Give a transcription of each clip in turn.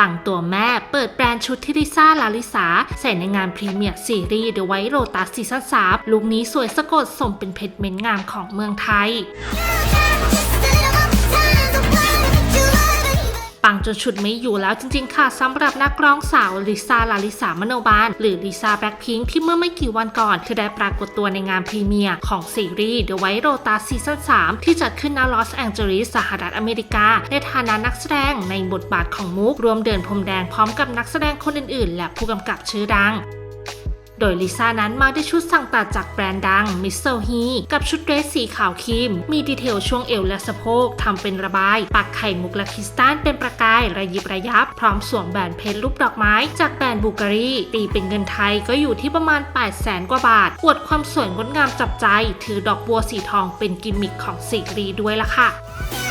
ปังตัวแม่เปิดแบรนด์ชุดที่ลิซ่าลาลิสาใส่ในงานพรีเมียร์ซีรีส์ The White Lotus ซีซั่น3ลุคนี้สวยสะกดสมเป็นเพชรเม็ดงามของเมืองไทย ปังจนฉุดไม่อยู่แล้วจริงๆค่ะสำหรับนักร้องสาวลิซ่าลาลิสามโนบาล หรือลิซ่าแบล็คพิงค์ที่เมื่อไม่กี่วันก่อนเธอได้ปรากฏตัวในงานพรีเมียร์ของซีรีส์ The White Lotus ซีซั่น3ที่จัดขึ้นณลอสแองเจลิสสหรัฐอเมริกา ในฐานะนักแสดงในบทบาทของมุกรวมเดินพรมแดงพร้อมกับนักแสดงคนอื่นๆ และผู้กำกับชื่อดัง โดยลิซ่านั้นมาด้วยชุดสั่งตัดจากแบรนด์ดังมิสโซฮีกับชุดเดรสสีขาวครีม มีดีเทลช่วงเอวและสะโพกทำเป็นระบาย ปักไข่มุกและคริสตัลเป็นประกายระยิบระยับ พร้อมสวมแบรนด์เพชรรูปดอกไม้ จากแบรนด์บูการีตีเป็นเงินไทยก็อยู่ที่ประมาณ 8 0 0แสนกว่าบาท อวดความสวยงดงามจับใจ ถือดอกบัวสีทองเป็นกิมมิคของซีรีด้วยล่ะค่ะ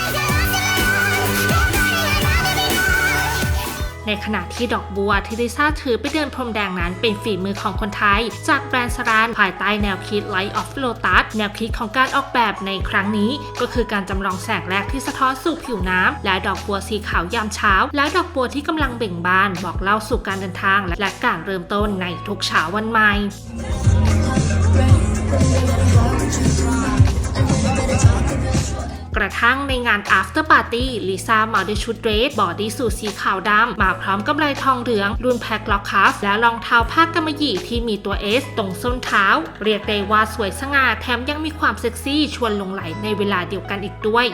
ในขณะที่ดอกบัวที่ลิซ่าถือไปเดินพรมแดงนั้นเป็นฝีมือของคนไทย จากแบรนด์สรานภายใต้แนวคิด Light of Lotus แนวคิดของการออกแบบในครั้งนี้ ก็คือการจำลองแสงแรกที่สะท้อนสู่ผิวน้ำและดอกบัวสีขาวยามเช้า และดอกบัวที่กำลังเบ่งบาน บอกเล่าสู่การเดินทาง และการเริ่มต้นในทุกเช้าวันใหม่ กระทั่งในงาน after party ลิซ่ามาด้วยชุดเดรสบอดี้สูทสีขาวดำมาพร้อมกำไรทองเหลืองรุ่นแพ็คล็อกคัฟและรองเท้าผ้ากำมะหยี่ที่มีตัว S ตรงส้นเท้า เรียกได้ว่าสวยสง่าแถมยังมีความเซ็กซี่ชวนหลงไหลในเวลาเดียวกันอีกด้วย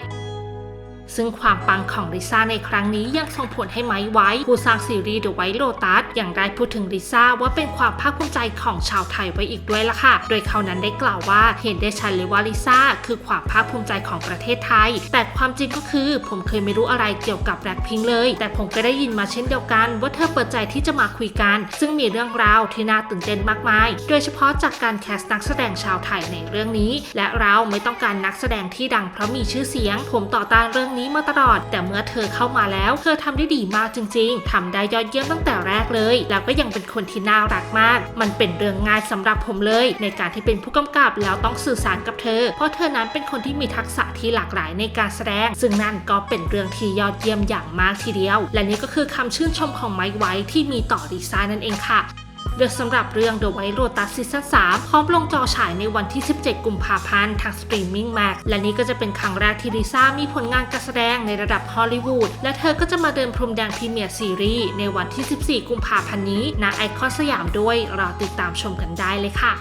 ซึ่งความปังของลิซ่าในครั้งนี้ยังส่งผลให้ไมค์ไว้ ผู้สร้างซีรีส์ The White Lotus อย่างได้พูดถึงลิซ่าว่าเป็นความภาคภูมิใจของชาวไทยไว้อีกด้วยล่ะค่ะ โดยเขานั้นได้กล่าวว่าเห็นได้ชัดเลยว่าลิซ่าคือความภาคภูมิใจของประเทศไทย แต่ความจริงก็คือผมเคยไม่รู้อะไรเกี่ยวกับแบล็คพิงเลย แต่ผมก็ได้ยินมาเช่นเดียวกัน ว่าเธอเปิดใจที่จะมาคุยกัน ซึ่งมีเรื่องราวที่น่าตื่นเต้นมากมาย โดยเฉพาะจากการแคสต์นักแสดงชาวไทยในเรื่องนี้ และเราไม่ต้องการนักแสดงที่ดังเพราะมีชื่อเสียง ผมต่อต้านเรื่องนี้มาตลอด แต่เมื่อเธอเข้ามาแล้ว เธอทำได้ดีมากจริง ๆทำได้ยอดเยี่ยมตั้งแต่แรกเลย แล้วก็ยังเป็นคนที่น่ารักมาก มันเป็นเรื่องง่ายสำหรับผมเลย ในการที่เป็นผู้กำกับแล้วต้องสื่อสารกับเธอ เพราะเธอนั้นเป็นคนที่มีทักษะที่หลากหลายในการแสดง ซึ่งนั่นก็เป็นเรื่องที่ยอดเยี่ยมอย่างมากทีเดียว และนี่ก็คือคำชื่นชมของไมค์ไว้ที่มีต่อดีไซน์นั่นเองค่ะ โดยสำหรับเรื่อง The White Lotus ซีซั่น3พร้อมลงจอฉายในวันที่ 17 กุมภาพันธ์ทางสตรีมมิ่งแม็กและนี่ก็จะเป็นครั้งแรกที่ลิซ่ามีผลงานการแสดงในระดับฮอลลีวูดและเธอก็จะมาเดินพรมแดงพรีเมียร์ซีรีส์ในวันที่ 14 กุมภาพันธ์นี้ณไอคอนสยามด้วยรอติดตามชมกันได้เลยค่ะ